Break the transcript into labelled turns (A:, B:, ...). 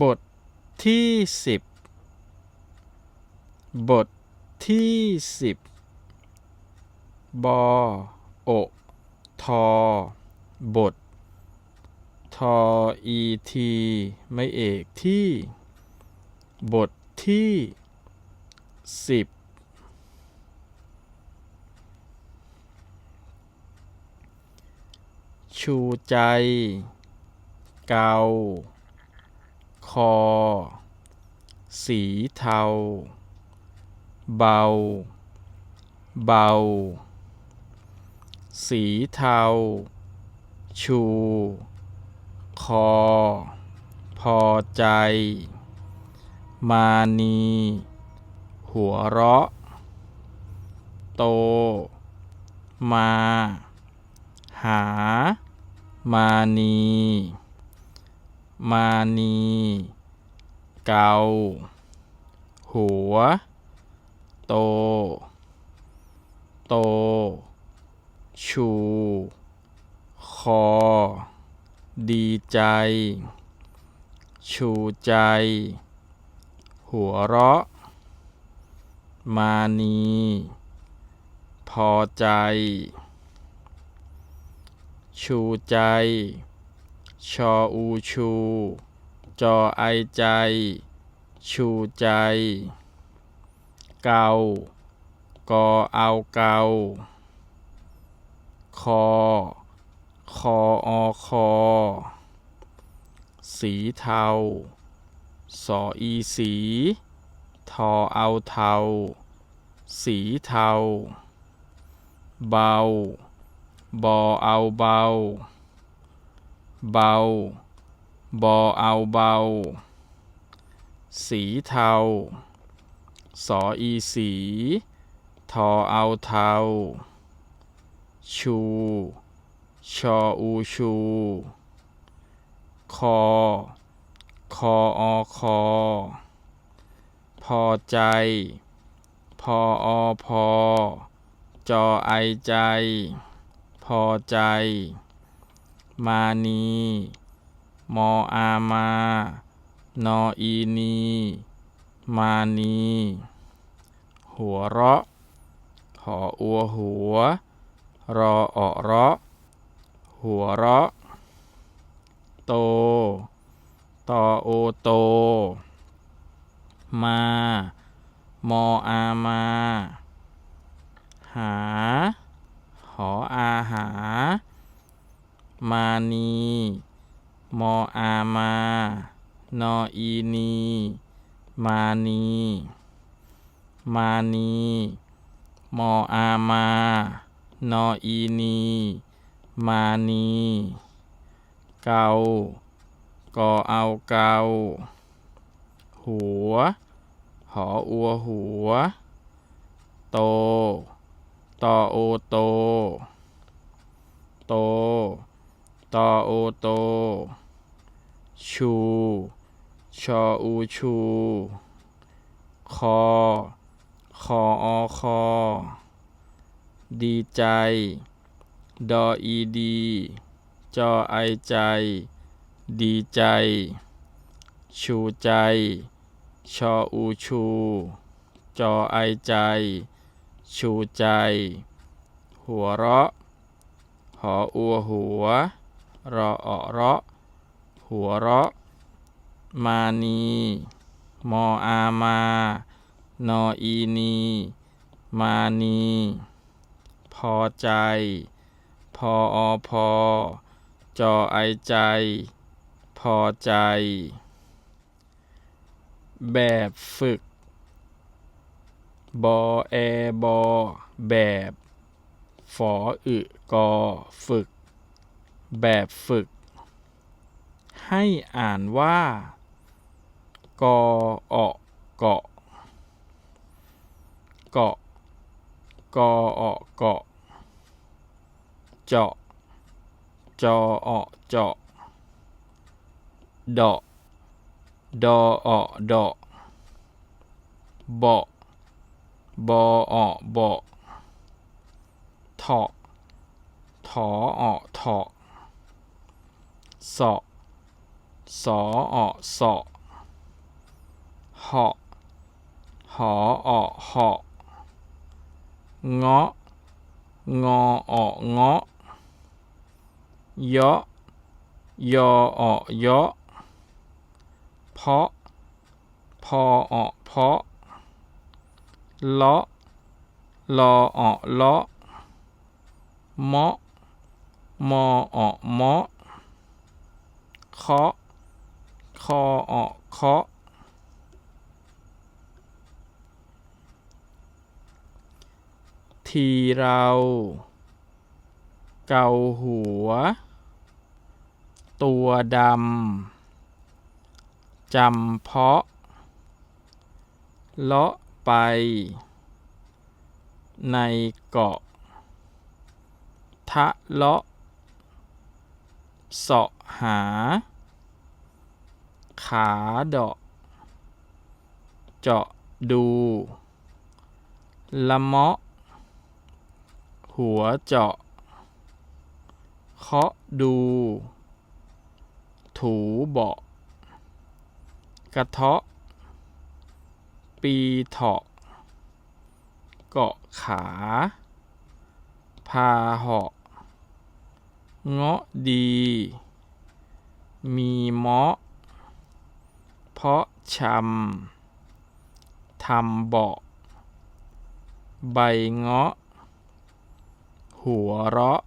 A: บทที่สิบบทที่สิบบอโอทอบท ทออีทีไม่เอกที่ บทที่สิบชูใจ เกา คอ สีเทา เบา เบา สีเทา ชู คอ พอใจ มานี หัวเราะ โต มา หา มานี มานี เกา หัว โต โต ชู คอ ดีใจ ชูใจ หัวเราะ มานี พอใจ ชูใจ ชออูชู จอไอใจ ชูใจ เกากอเอาเกาคอ คออคอ สีเทา สออีสี ทอเอาเทา สีเทา เบา บอเอาเบา เบา บอเอาเบา สีเทา สออีสี ทอเอาเทา ชู ชออูชู คอ คออคอ พอใจ พออพอ จอไอใจ พอใจ มานี มออา มา นออีนี มานี หัวเราะหออัวหัว รอออเราะ หัวเราะ โต ตอโอโต มา มออา มา หา หออาหา มานี มออา มา นออีนี มานี มานี มออา มา นออีนี มานี เกากอเอาเกา หัว หออัวหัว โต ตอโอโต โต ตอโอโต ชู ชออูชู คอ คออคอ ดีใจ ดออีดี จอไอใจ ดีใจ ชูใจ ชออูชู จอไอใจ ชูใจ หัวเราะ หออัวหัว รออเราะหัวเราะ มานี มออามา นออีนี มานี พอใจ พออพอ จอไอใจ พอใจ แบบฝึก บอแอบอ แบบ ฝออึกอ ฝึก แบบฝึก ให้อ่านว่ากออเกาะเกาะกออเกาะเจาะจออเจาะเดาะดออเดาะเบาะบอเบาะเถาะถออเถาะ สาะสออเสาะหาะหอออเหาะเงาะงอออเงาะยาะยอออเยาะเพาะพออเพาะเลาะลออเลาะเมาะมออเมาะ เคาะคอออเคาะทีเรา เกาหัว ตัวดำจำเพาะ เลาะไป ในเกาะ ทะเลาะเสาะหา ขาเดาะ เจาะดู ละเมาะ หัวเจาะ เคาะดู ถูเบาะ กระเทาะ ปีเถาะ เกาะขา พาเหาะ เงาะดี มีเมาะ เพาะชำทำเบาะ ใบเงาะ หัวเราะ